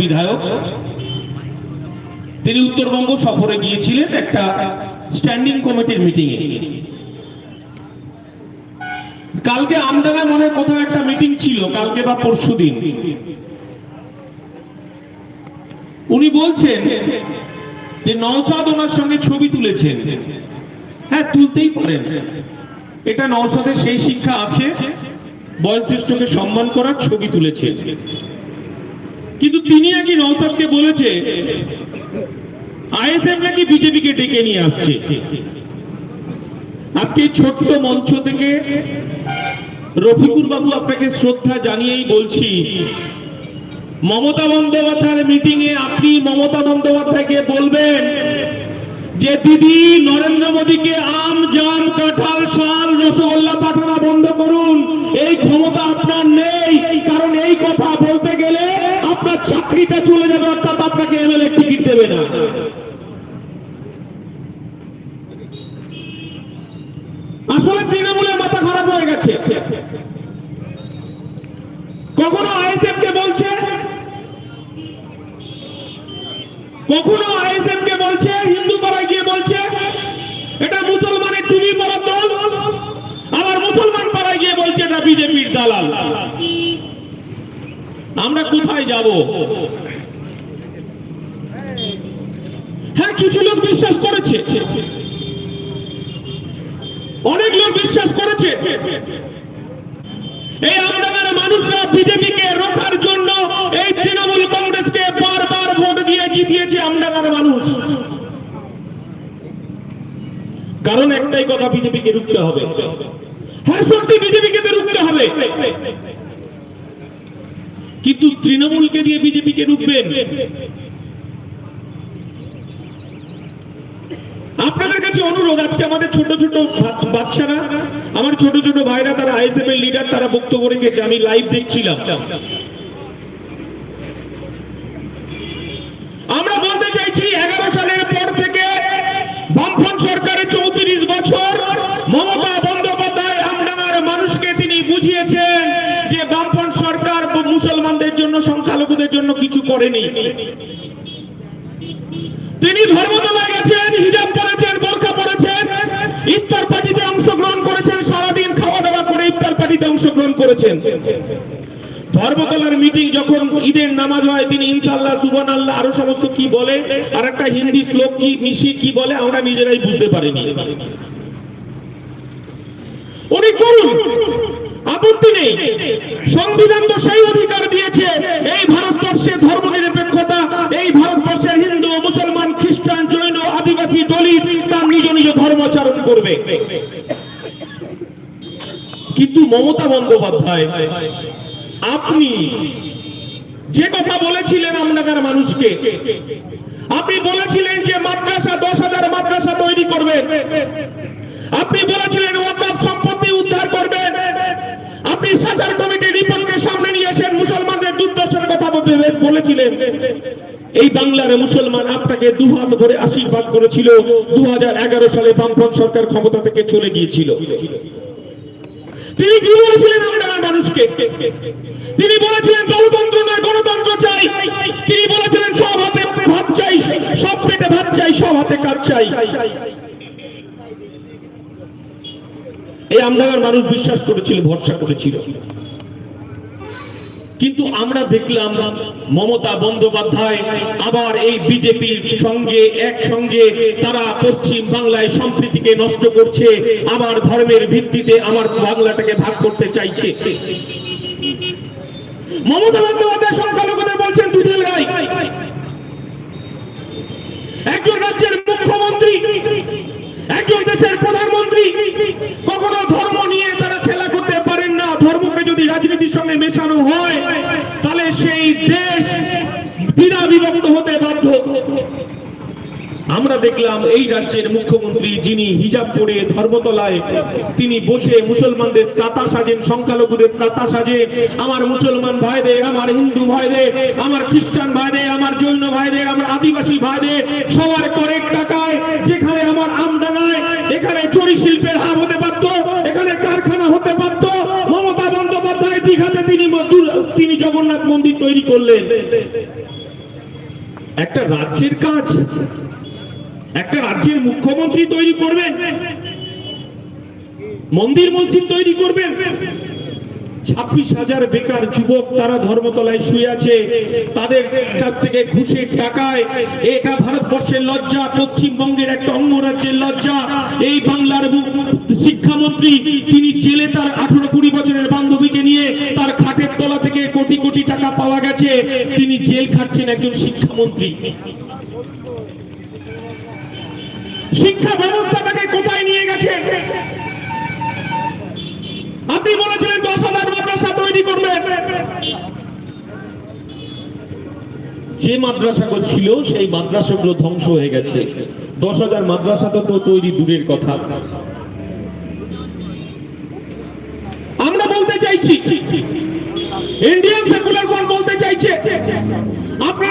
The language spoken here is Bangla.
বিধায়ক। তিনি উত্তরবঙ্গ সফরে গিয়েছিলেন একটা স্ট্যান্ডিং কমিটির মিটিং এ কালকে আমডাঙ্গায় মনে কোথাও একটা মিটিং ছিল, কালকে বা পরশু দিন। উনি বলছেন যে নওসাদ ওনার সঙ্গে ছবি তুলেছেন। হ্যাঁ তুলতেই পারেন। এটা নওসাদের সেই শিক্ষা আছে, বয়োজ্যেষ্ঠকে সম্মান করার ছবি তুলেছে কিন্তু তিনি নাকি নওসাদকে বলেছে, আইএসএফ নাকি বিজেপিকে ডেকে নিয়ে আসছে। আজকে ছোট্ট মঞ্চ থেকে রফিকুর বাবু আপনাকে শ্রদ্ধা জানিয়েই বলছি, মমতা বন্দ্যোপাধ্যায়ের মিটিং এ আপনি মমতা বন্দ্যোপাধ্যায়কে বলবেন যে, দিদি, নরেন্দ্র মোদীকে আম, জাম, কাঁঠাল, শাল, রসগোল্লা পাঠানো বন্ধ করুন। এই ক্ষমতা আপনার দেবে না। আসলে তৃণমূলের মাথা খারাপ হয়ে গেছে। কখনো আইএসএফ কে বলছে, কখনো আইএসএফ কে বলছে হিন্দু পাড়ায় গিয়ে বলছে, এটা মুসলমানের টুপি পরা দল, আবার মুসলমান পাড়ায় গিয়ে বলছে এটা বিজেপির দালাল। আমরা কোথায় যাব? হ্যাঁ কিছু লোক বিশ্বাস করেছে। অনেক লোক বিশ্বাস করেছে। এই আমদানের মানুষরা বিজেপিকে রোখার জন্য এই তৃণমূল কংগ্রেসকে বারবার ভোট দিয়ে জিতিয়েছে আমদাগার মানুষ। কারণ একটাই কথা বিজেপিকে রুখতে হবে। হ্যাঁ সত্যি বিজেপিকে তো রুখতে হবে। কিন্তু তৃণমূলকে দিয়ে বিজেপিকে রুখবেন? আপনাদের কাছে অনুরোধ, আজকে আমাদের ছোট ছোট বাচ্চারা আমার ছোট ছোট ভাইরা তারা আইএসএফ এর লিডার তারা বক্তব্য রেখেছে, আমি লাইভ দেখছিলাম। আমরা বলতে চাইছি, এগারো সালের পর থেকে বামফ্রন্ট সরকারের চৌত্রিশ বছর মমতা বন্দ্যোপাধ্যায় আমডাঙ্গার মানুষকে তিনি বুঝিয়েছেন যে বামফ্রন্ট সরকার মুসলমানদের জন্য, সংখ্যালঘুদের জন্য কিছু করেনি। তিনি ধর্মতলায় গেছেন, হিজাব পরেছেন বোরখা পরেছেন ইফতার পার্টিতে অংশগ্রহণ করেছেন, সারাদিন খাওয়া দাওয়া করে ইফতার পার্টিতে অংশগ্রহণ করেছেন। ধর্মতলার মিটিং যখন ঈদের নামাজ হয়, তিনি ইনশাআল্লাহ সুবহান আল্লাহ আরও সমস্ত কি বলে, আর একটা হিন্দি শ্লোক কি মিশিয়ে কি বলে, আমরা নিজেরাই বুঝতে পারিনি। উনি করুন, আপত্তি নেই। সংবিধান তো সেই অধিকার দিয়েছে, এই ভারতবর্ষে ধর্ম নিরপেক্ষতা এই ভারতবর্ষের হিন্দু মুসলমান খ্রিস্টান জৈন আদিবাসী দলিত তার নিজ নিজ ধর্মাচরণ করবে। কিন্তু মমতা বন্দ্যোপাধ্যায়, আপনি যে কথা বলেছিলেন আমনাগার মানুষকে, আপনি বলেছিলেন যে মাদ্রাসা দশ হাজার মাদ্রাসা তৈরি করবেন আপনি বলেছিলেন ওয়াকাফ সম্পত্তি উদ্ধার করবেন আপনি সাচার কমিটি রিপোর্টকে সামনে নিয়ে এসে মুসলমানদের দুর্দশার কথা বলেছিলেন। এই বাংলার মুসলমান আপনাকে দুহাত ভরে আশীর্বাদ করেছিল। দু সালে বামফ্রন্ট সরকার ক্ষমতা থেকে চলে গিয়েছিল। তিনি কি বলেছিলেন আমরা মানুষকে? তিনি বলেছিলেন গণতন্ত্র নয়, গণতন্ত্র চাই। তিনি বলেছিলেন সব হাতে ভাত চাই, সব পেটে ভাত চাই, সব হাতে কাজ চাই। এই আমডাঙ্গার মানুষ বিশ্বাস করেছিল, ভরসা করেছিল। কিন্তু আমরা দেখলাম মমতা বন্দ্যোপাধ্যায় আবার এই বিজেপির সঙ্গে, একসঙ্গে তারা পশ্চিম বাংলায় সম্প্রীতিকে নষ্ট করছে, আবার ধর্মের ভিত্তিতে আমার বাংলাটাকে ভাগ করতে চাইছে। মমতা বন্দ্যোপাধ্যায় সংখ্যালঘুদের বলছেন দুধেল গাই। একজন রাজ্যের মুখ্যমন্ত্রী, একজন দেশের মেশানো হয়, তাহলে সেই দেশ দ্বিধা বিভক্ত হতে বাধ্য। আমরা দেখলাম এই রাজ্যের মুখ্যমন্ত্রী যিনি হিজাব পরে ধর্মতলায়, তিনি বসে মুসলমানদের ত্রাতা সাজেন, সংখ্যালঘুদের ত্রাতা সাজেন আমার মুসলমান ভাইদের, আমার হিন্দু ভাইদের, আমার খ্রিস্টান ভাইদের, আমার জৈন ভাইদের, আমার আদিবাসী ভাইদের, সবার করের টাকায়, যেখানে আমার আমডাঙ্গায় এখানে চুরি শিল্পের হাব হতে পারত এখানে কারখানা হতে পারত মমতা বন্দ্যোপাধ্যায় দীঘাতে তিনি জগন্নাথ মন্দির তৈরি করলেন। একটা রাজ্যের কাজ, একটা রাজ্যের মুখ্যমন্ত্রী তৈরি করবেন, মন্দির মসজিদ তৈরি করবেন। ছাব্বিশ হাজার বেকার যুবক তারা ধর্মতলায় শুয়ে আছে, তাদের কাছ থেকে ঘুষের টাকায় এটা ভারতবর্ষের লজ্জা, পশ্চিমবঙ্গের একটা অন্য রাজ্যের লজ্জা। এই বাংলার শিক্ষামন্ত্রী, তিনি জেলে তার আঠারো কুড়ি বছরের বান্ধবীকে নিয়ে তার খাটের কোটি কোটি টাকা পাওয়া গেছে। তিনি জেল খাটছেন একজন শিক্ষামন্ত্রী। শিক্ষা ব্যবস্থাটাকে কোথায় নিয়ে গেছেন? আপনি বলেছিলেন দশ হাজার মাদ্রাসা তৈরি করবেন। যে মাদ্রাসাগুলো ছিল, সেই মাদ্রাসাগুলো ধ্বংস হয়ে গেছে। দশ হাজার মাদ্রাসাটা তো তৈরি দূরের কথা। আমরা বলতে চাইছি ইন্ডিয়ান সেকুলার ফ্রন্ট বলতে চাইছে।